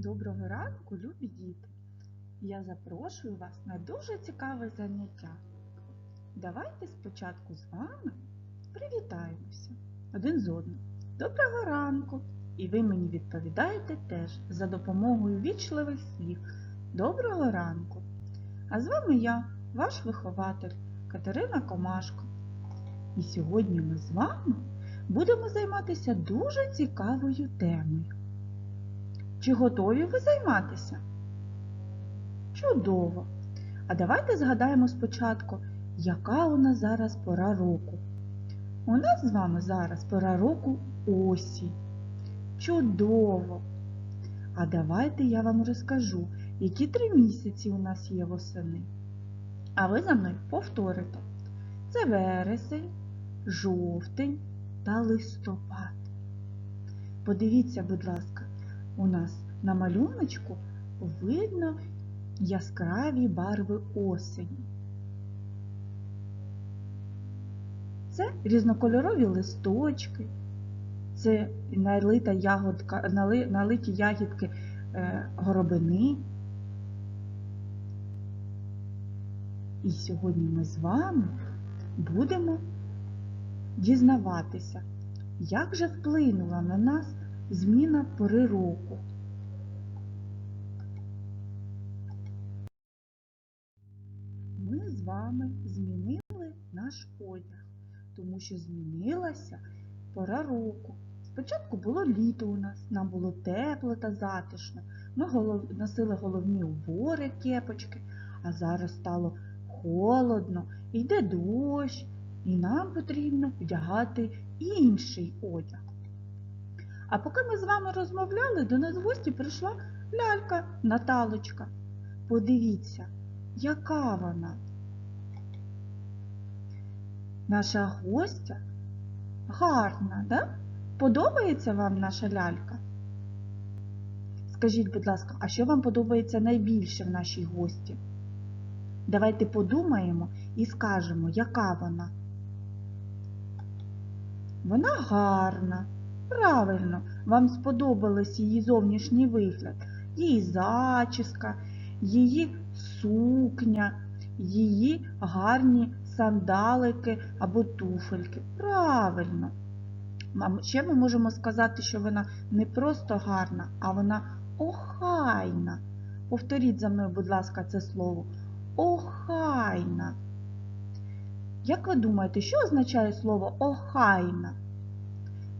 Доброго ранку, любі діти! Я запрошую вас на дуже цікаве заняття. Давайте спочатку з вами привітаємося один з одним. Доброго ранку! І ви мені відповідаєте теж за допомогою вічливих слів. Доброго ранку! А з вами я, ваш вихователь Катерина Комашко. І сьогодні ми з вами будемо займатися дуже цікавою темою. Чи готові ви займатися? Чудово! А давайте згадаємо спочатку, яка у нас зараз пора року. У нас з вами зараз пора року осінь. Чудово! А давайте я вам розкажу, які три місяці у нас є восени. А ви за мною повторите. Це вересень, жовтень та листопад. Подивіться, будь ласка, у нас на малюночку видно яскраві барви осені. Це різнокольорові листочки, це налита ягодка, нали, налиті ягідки е, горобини. І сьогодні ми з вами будемо дізнаватися, як же вплинула на нас зміна пори року. Ми з вами змінили наш одяг, тому що змінилася пора року. Спочатку було літо у нас, нам було тепло та затишно. Ми носили головні убори, кепочки, а зараз стало холодно, йде дощ, і нам потрібно вдягати інший одяг. А поки ми з вами розмовляли, до нас в гості прийшла лялька Наталочка. Подивіться, яка вона. Наша гостя гарна, да? Подобається вам наша лялька? Скажіть, будь ласка, а що вам подобається найбільше в нашій гості? Давайте подумаємо і скажемо, яка вона. Вона гарна. Правильно, вам сподобалась її зовнішній вигляд, її зачіска, її сукня, її гарні сандалики або туфельки. Правильно. Ще ми можемо сказати, що вона не просто гарна, а вона охайна. Повторіть за мною, будь ласка, це слово. Охайна. Як ви думаєте, що означає слово охайна?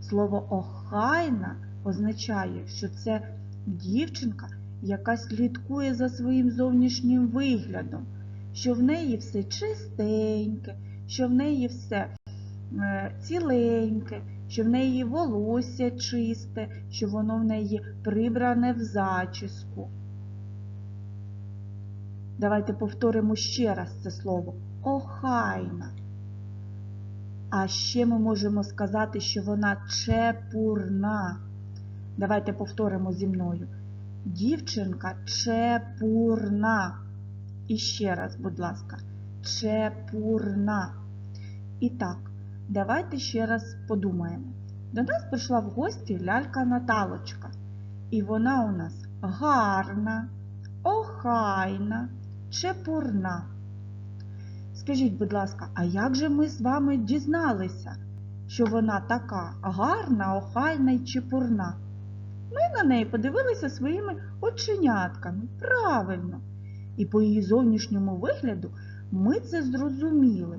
Слово охайна означає, що це дівчинка, яка слідкує за своїм зовнішнім виглядом, що в неї все чистеньке, що в неї все е, ціленьке, що в неї волосся чисте, що воно в неї прибране в зачіску. Давайте повторимо ще раз це слово охайна. А ще ми можемо сказати, що вона чепурна. Давайте повторимо зі мною. Дівчинка чепурна. І ще раз, будь ласка, чепурна. І так, давайте ще раз подумаємо. До нас прийшла в гості лялька Наталочка. І вона у нас гарна, охайна, чепурна. Скажіть, будь ласка, а як же ми з вами дізналися, що вона така гарна, охайна і чепурна? Ми на неї подивилися своїми оченятками. Правильно. І по її зовнішньому вигляду ми це зрозуміли.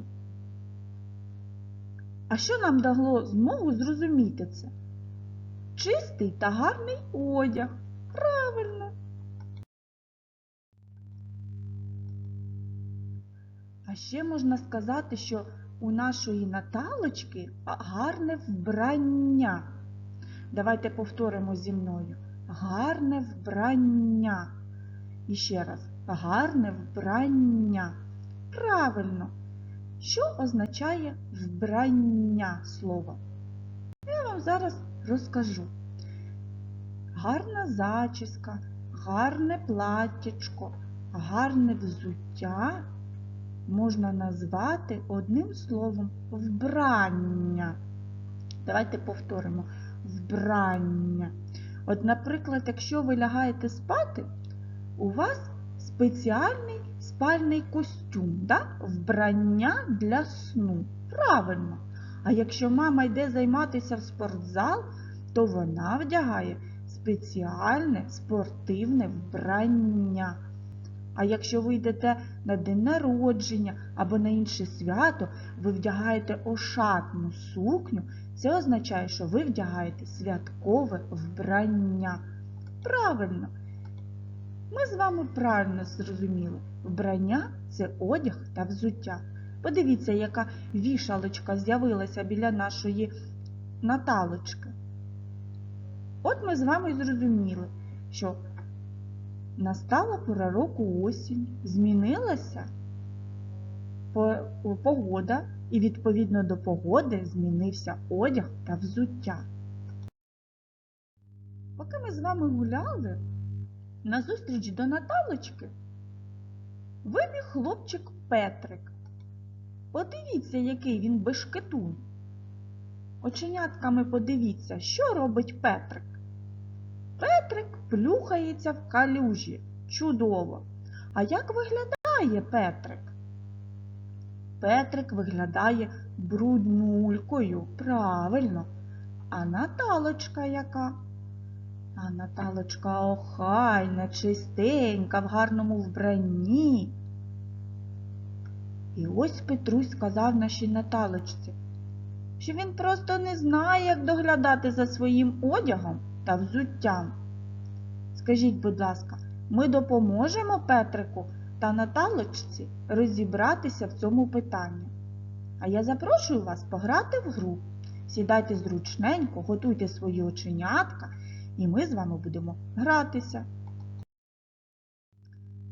А що нам дало змогу зрозуміти це? Чистий та гарний одяг. Правильно. А ще можна сказати, що у нашої Наталочки гарне вбрання. Давайте повторимо зі мною. Гарне вбрання. І ще раз, гарне вбрання. Правильно. Що означає вбрання слова? Я вам зараз розкажу. Гарна зачіска, гарне платтячко, гарне взуття можна назвати одним словом вбрання. Давайте повторимо вбрання. От, наприклад, якщо ви лягаєте спати, у вас спеціальний спальний костюм, да? вбрання для сну. Правильно. А якщо мама йде займатися в спортзал, то вона вдягає спеціальне спортивне вбрання. А якщо ви йдете на день народження або на інше свято, ви вдягаєте ошатну сукню, це означає, що ви вдягаєте святкове вбрання. Правильно. Ми з вами правильно зрозуміли. Вбрання це одяг та взуття. Подивіться, яка вішалочка з'явилася біля нашої Наталочки. От ми з вами зрозуміли, що настала пора року осінь, змінилася погода, і відповідно до погоди змінився одяг та взуття. Поки ми з вами гуляли, назустріч до Наталочки вибіг хлопчик Петрик. Подивіться, який він бешкетун. Оченятками подивіться, що робить Петрик. Петрик плюхається в калюжі. Чудово. А як виглядає Петрик? Петрик виглядає бруднулькою. Правильно. А Наталочка яка? А Наталочка охайна, чистенька, в гарному вбранні. І ось Петрусь сказав нашій Наталочці, що він просто не знає, як доглядати за своїм одягом та взуттям. Скажіть, будь ласка, ми допоможемо Петрику та Наталочці розібратися в цьому питанні. А я запрошую вас пограти в гру. Сідайте зручненько, готуйте свої оченятка, і ми з вами будемо гратися.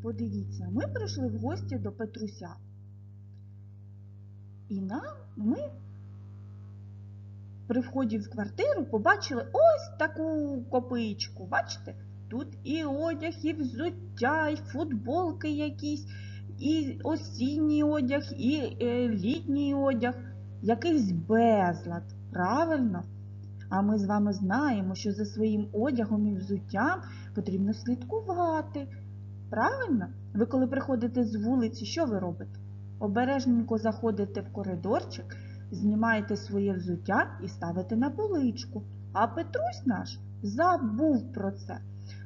Подивіться, ми прийшли в гості до Петруся. І нам ми при вході в квартиру побачили ось таку копичку. Бачите? Тут і одяг, і взуття, і футболки якісь, і осінній одяг, і е, літній одяг, якийсь безлад. Правильно? А ми з вами знаємо, що за своїм одягом і взуттям потрібно слідкувати. Правильно? Ви коли приходите з вулиці, що ви робите? Обережненько заходите в коридорчик, знімаєте своє взуття і ставите на поличку. А Петрусь наш забув про це.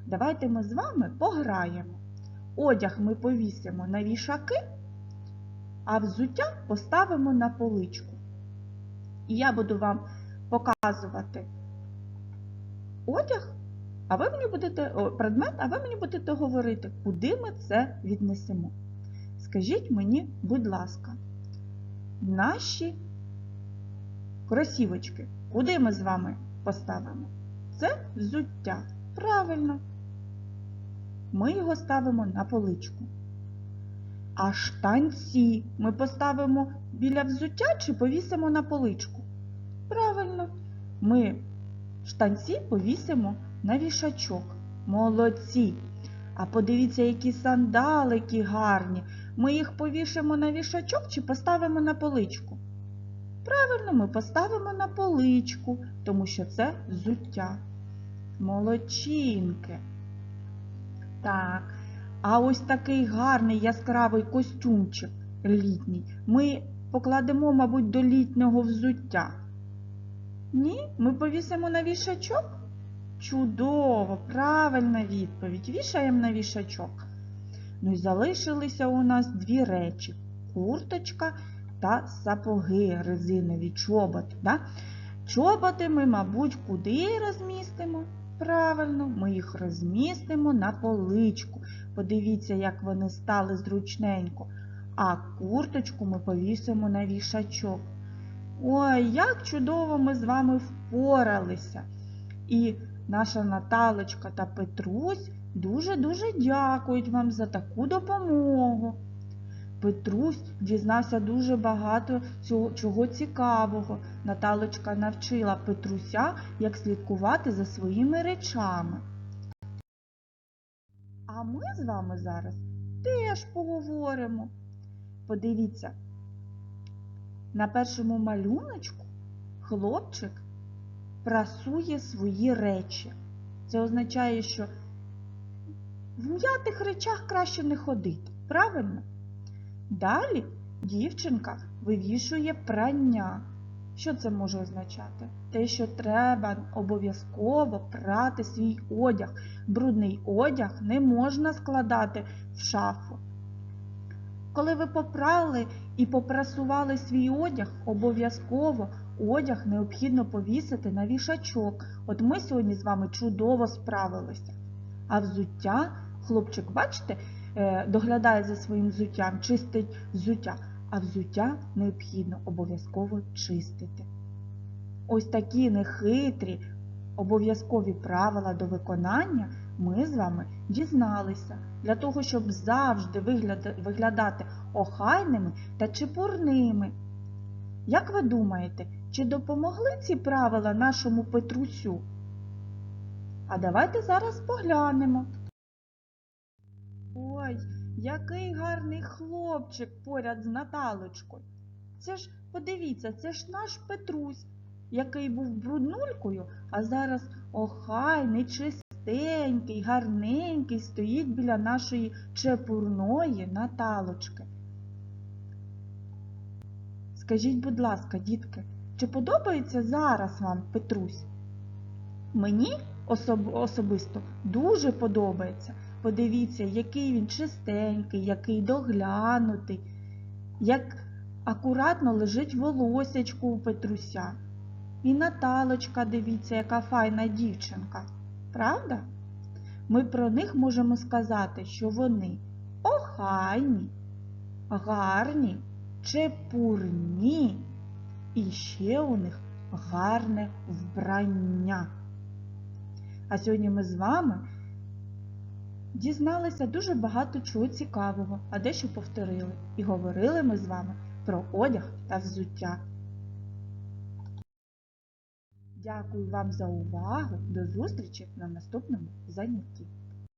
Давайте ми з вами пограємо. Одяг ми повісимо на вішаки, а взуття поставимо на поличку. І я буду вам показувати одяг, а ви мені будете о, предмет, а ви мені будете говорити, куди ми це віднесемо. Скажіть мені, будь ласка, наші кросівочки, куди ми з вами поставимо? Це взуття. Правильно. Ми його ставимо на поличку. А штанці ми поставимо біля взуття чи повісимо на поличку? Правильно, ми штанці повісимо на вішачок. Молодці. А подивіться, які сандалики гарні. Ми їх повішимо на вішачок чи поставимо на поличку? Правильно, ми поставимо на поличку, тому що це взуття. Молодчинки. Так, а ось такий гарний яскравий костюмчик літній. Ми покладемо, мабуть, до літнього взуття. Ні, ми повісимо на вішачок? Чудово, правильна відповідь. Вішаємо на вішачок. Ну і залишилися у нас дві речі: курточка та сапоги резинові, чоботи. Да? Чоботи ми, мабуть, куди розмістимо? Правильно, ми їх розмістимо на поличку. Подивіться, як вони стали зручненько. А курточку ми повісимо на вішачок. Ой, як чудово ми з вами впоралися. І наша Наталочка та Петрусь дуже-дуже дякують вам за таку допомогу. Петрусь дізнався дуже багато цього, чого цікавого. Наталочка навчила Петруся, як слідкувати за своїми речами. А ми з вами зараз теж поговоримо. Подивіться, на першому малюночку хлопчик прасує свої речі. Це означає, що в м'ятих речах краще не ходити. Правильно? Далі дівчинка вивішує прання. Що це може означати? Те, що треба обов'язково прати свій одяг. Брудний одяг не можна складати в шафу. Коли ви попрали і попрасували свій одяг, обов'язково одяг необхідно повісити на вішачок. От ми сьогодні з вами чудово справилися. А взуття, хлопчик, бачите, доглядає за своїм взуттям, чистить взуття, а взуття необхідно обов'язково чистити. Ось такі нехитрі, обов'язкові правила до виконання ми з вами дізналися для того, щоб завжди виглядати охайними та чепурними. Як ви думаєте, чи допомогли ці правила нашому Петрусю? А давайте зараз поглянемо. Ой, який гарний хлопчик поряд з Наталочкою. Це ж, подивіться, це ж наш Петрусь, який був бруднулькою, а зараз охайний, чистенький, гарненький стоїть біля нашої чепурної Наталочки. Скажіть, будь ласка, дітки, чи подобається зараз вам Петрусь? Мені особ- особисто дуже подобається. Подивіться, який він чистенький, який доглянутий, як акуратно лежить волосячку у Петруся. І Наталочка, дивіться, яка файна дівчинка. Правда? Ми про них можемо сказати, що вони охайні, гарні, чепурні, і ще у них гарне вбрання. А сьогодні ми з вами дізналися дуже багато чого цікавого, а дещо повторили. І говорили ми з вами про одяг та взуття. Дякую вам за увагу. До зустрічі на наступному занятті.